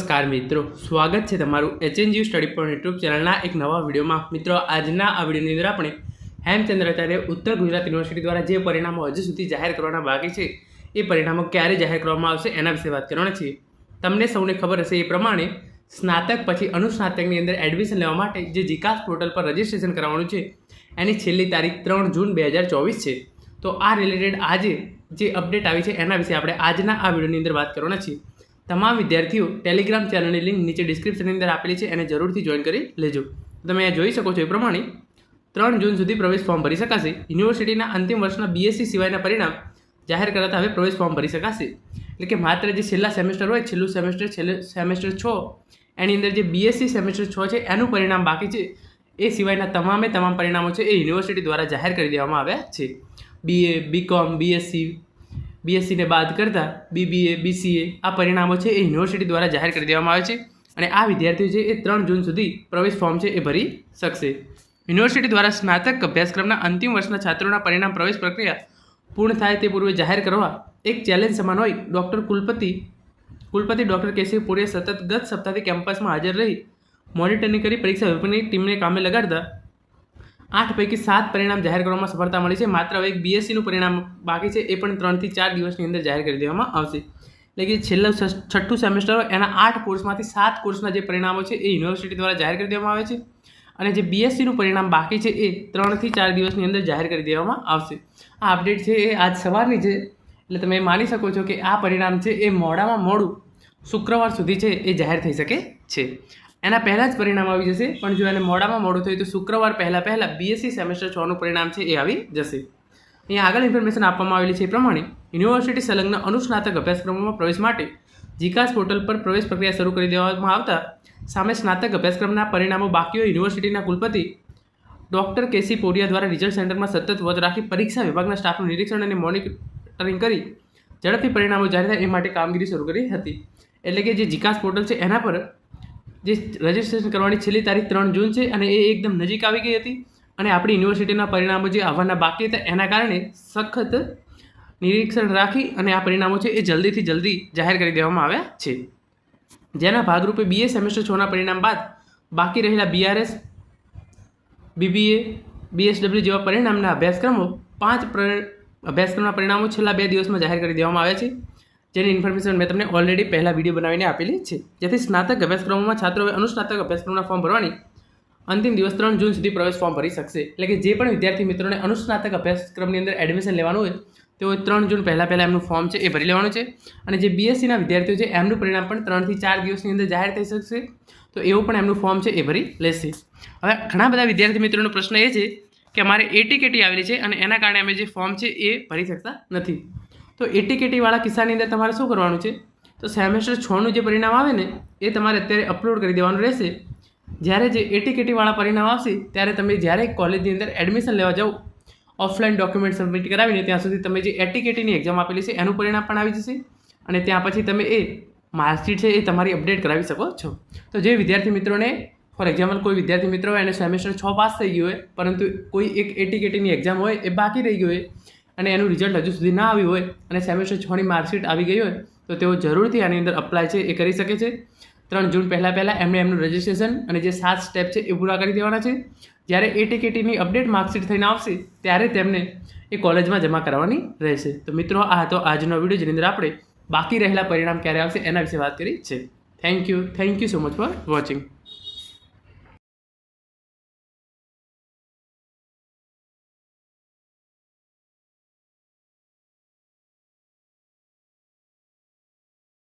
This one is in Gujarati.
નમસ્કાર મિત્રો, સ્વાગત છે તમારું એચએનજી સ્ટડી પોઈન્ટ યુટ્યુબ ચેનલના એક નવા વિડીયોમાં. મિત્રો, આજના આ વિડીયોની અંદર આપણે હેમચંદ્રાચાર્ય ઉત્તર ગુજરાત યુનિવર્સિટી દ્વારા જે પરિણામો હજુ સુધી જાહેર કરવાના બાકી છે, એ પરિણામો ક્યારે જાહેર કરવામાં આવશે એના વિશે વાત કરવાના છીએ. તમને સૌને ખબર હશે એ પ્રમાણે સ્નાતક પછી અનુસ્નાતકની અંદર એડમિશન લેવા માટે જે જીકાસ પોર્ટલ પર રજિસ્ટ્રેશન કરવાનું છે, એની છેલ્લી તારીખ ત્રણ જૂન બે હજાર ચોવીસ છે. તો આ રિલેટેડ આજે જે અપડેટ આવી છે એના વિશે આપણે આજના આ વિડીયોની અંદર વાત કરવાના છીએ. તમામ વિદ્યાર્થીઓ ટેલિગ્રામ ચેનલની લિંક નીચે ડિસ્ક્રિપ્શનની અંદર આપેલી છે, એને જરૂરથી જોઈન કરી લેજો. તમે અહીંયા જોઈ શકો છો એ પ્રમાણે ત્રણ જૂન સુધી પ્રવેશ ફોર્મ ભરી શકાશે. યુનિવર્સિટીના અંતિમ વર્ષના બીએસસી સિવાયના પરિણામ જાહેર કરાતા હવે પ્રવેશ ફોર્મ ભરી શકાશે. એટલે કે માત્ર જે છેલ્લા સેમેસ્ટર હોય, છેલ્લું સેમેસ્ટર છેલ્લે સેમેસ્ટર છ, એની અંદર જે બીએસસી સેમેસ્ટર છ છે, એનું પરિણામ બાકી છે. એ સિવાયના તમામે તમામ પરિણામો છે એ યુનિવર્સિટી દ્વારા જાહેર કરી દેવામાં આવ્યા છે. બીએ બીકોમ બીએસસી બીએસસીને બાદ કરતાં બીબીએ બીસીએ આ પરિણામો છે એ યુનિવર્સિટી દ્વારા જાહેર કરી દેવામાં આવે છે અને આ વિદ્યાર્થીઓ છે એ ત્રણ જૂન સુધી પ્રવેશ ફોર્મ છે એ ભરી શકશે. યુનિવર્સિટી દ્વારા સ્નાતક અભ્યાસક્રમના અંતિમ વર્ષના છાત્રોના પરિણામ પ્રવેશ પ્રક્રિયા પૂર્ણ થાય તે પૂર્વે જાહેર કરવા એક ચેલેન્જ સમાન હોય. ડૉક્ટર કુલપતિ કુલપતિ ડૉક્ટર કેશવ પુરીએ સતત ગત સપ્તાહથી કેમ્પસમાં હાજર રહી મોનિટરિંગ કરી પરીક્ષા વિભાગની ટીમને કામે લગાડતા આઠ પૈકી સાત પરિણામ જાહેર કરવામાં સફળતા મળી છે. માત્ર એક બીએસસીનું પરિણામ બાકી છે. એ પણ ત્રણથી ચાર દિવસની અંદર જાહેર કરી દેવામાં આવશે. એટલે કે છેલ્લું છઠ્ઠું સેમેસ્ટર એના આઠ કોર્સમાંથી સાત કોર્સના જે પરિણામો છે એ યુનિવર્સિટી દ્વારા જાહેર કરી દેવામાં આવે છે. અને જે બીએસસીનું પરિણામ બાકી છે એ ત્રણથી ચાર દિવસની અંદર જાહેર કરી દેવામાં આવશે. આ અપડેટ છે એ આજ સવારની છે. એટલે તમે માની શકો છો કે આ પરિણામ છે એ મોડામાં મોડું શુક્રવાર સુધી છે એ જાહેર થઈ શકે છે. એના પહેલાં જ પરિણામ આવી જશે. પણ જો એને મોડામાં મોડું થયું તો શુક્રવાર પહેલાં પહેલાં બીએસસી સેમેસ્ટર છનું પરિણામ છે એ આવી જશે. અહીંયા આગળ ઇન્ફોર્મેશન આપવામાં આવેલી છે એ પ્રમાણે યુનિવર્સિટી સંલગ્ન અનુસ્નાતક અભ્યાસક્રમોમાં પ્રવેશ માટે જીકાસ પોર્ટલ પર પ્રવેશ પ્રક્રિયા શરૂ કરી દેવામાં આવતા સામે સ્નાતક અભ્યાસક્રમના પરિણામો બાકીઓ યુનિવર્સિટીના કુલપતિ ડૉક્ટર કેસી પોરિયા દ્વારા રિઝલ્ટ સેન્ટરમાં સતત વધ રાખી પરીક્ષા વિભાગના સ્ટાફનું નિરીક્ષણ અને મોનિટરિંગ કરી ઝડપથી પરિણામો જાહેર થાય એ માટે કામગીરી શરૂ કરી હતી. એટલે કે જે જીકાસ પોર્ટલ છે એના પર જે રજિસ્ટ્રેશન કરવાની છેલ્લી તારીખ ત્રણ જૂન છે અને એ એકદમ નજીક આવી ગઈ હતી અને આપણી યુનિવર્સિટીના પરિણામો જે આવવાના બાકી હતા, એના કારણે સખત નિરીક્ષણ રાખી અને આ પરિણામો છે એ જલ્દીથી જલ્દી જાહેર કરી દેવામાં આવ્યા છે. જેના ભાગરૂપે બીએ સેમેસ્ટર છના પરિણામ બાદ બાકી રહેલા બીઆરએસ બીબીએ બીએસડબલ્યુ જેવા પરિણામના અભ્યાસક્રમો પાંચ પ્ર- અભ્યાસક્રમના પરિણામો છેલ્લા બે દિવસમાં જાહેર કરી દેવામાં આવ્યા છે. જેની ઇન્ફોર્મેશન મેં તમને ઓલરેડી પહેલાં વીડિયો બનાવીને આપેલી છે. જેથી સ્નાતક અભ્યાસક્રમોમાં છાત્રોએ અનુસ્નાતક અભ્યાસક્રમના ફોર્મ ભરવાની અંતિમ દિવસ ત્રણ જૂન સુધી પ્રવેશ ફોર્મ ભરી શકશે. એટલે કે જે પણ વિદ્યાર્થી મિત્રોને અનુસ્નાતક અભ્યાસક્રમની અંદર એડમિશન લેવાનું હોય તેઓ ત્રણ જૂન પહેલાં પહેલાં એમનું ફોર્મ છે એ ભરી લેવાનું છે. અને જે બીએસસીના વિદ્યાર્થીઓ છે, એમનું પરિણામ પણ ત્રણથી ચાર દિવસની અંદર જાહેર થઈ શકશે. તો એવું પણ એમનું ફોર્મ છે એ ભરી લેશે. હવે ઘણા બધા વિદ્યાર્થી મિત્રોનો પ્રશ્ન એ છે કે અમારે એટી કેટી આવેલી છે અને એના કારણે અમે જે ફોર્મ છે એ ભરી શકતા નથી. તો એટી કેટીવાળા કિસ્સાની અંદર તમારે શું કરવાનું છે? તો સેમેસ્ટર છનું જે પરિણામ આવે ને, એ તમારે અત્યારે અપલોડ કરી દેવાનું રહેશે. જ્યારે જે એટી કેટીવાળા પરિણામ આવશે, ત્યારે તમે જ્યારે કોલેજની અંદર એડમિશન લેવા જાઓ ઓફલાઈન ડોક્યુમેન્ટ સબમિટ કરાવીને, ત્યાં સુધી તમે જે એટી કેટીની એક્ઝામ આપેલી છે, એનું પરિણામ પણ આવી જશે. અને ત્યાં પછી તમે એ માર્કશીટ છે, એ તમારી અપડેટ કરાવી શકો છો. તો જે વિદ્યાર્થી મિત્રોને ફોર એક્ઝામ્પલ કોઈ વિદ્યાર્થી મિત્રો અને સેમેસ્ટર છ પાસ થઈ ગયું હોય, પરંતુ કોઈ એક એટી કેટીની એક્ઝામ હોય, એ બાકી રહી ગયું હોય અને એનું રિઝલ્ટ હજુ સુધી ના આવ્યું હોય અને સેમેસ્ટર છની માર્કશીટ આવી ગઈ હોય, તો તેઓ જરૂરથી આની અંદર અપ્લાય છે, એ કરી શકે છે. ત્રણ જૂન પહેલાં પહેલાં એમણે એમનું રજિસ્ટ્રેશન અને જે સાત સ્ટેપ છે, એ પૂરા કરી દેવાના છે. જ્યારે એ ટિકિટની અપડેટ માર્કશીટ થઈને આવશે, ત્યારે તેમને એ કોલેજમાં જમા કરાવવાની રહેશે. તો મિત્રો, આ હતો આજનો વીડિયો જેની અંદર આપણે બાકી રહેલા પરિણામ ક્યારે આવશે, એના વિશે વાત કરી છે. Thank you thank you so much for watching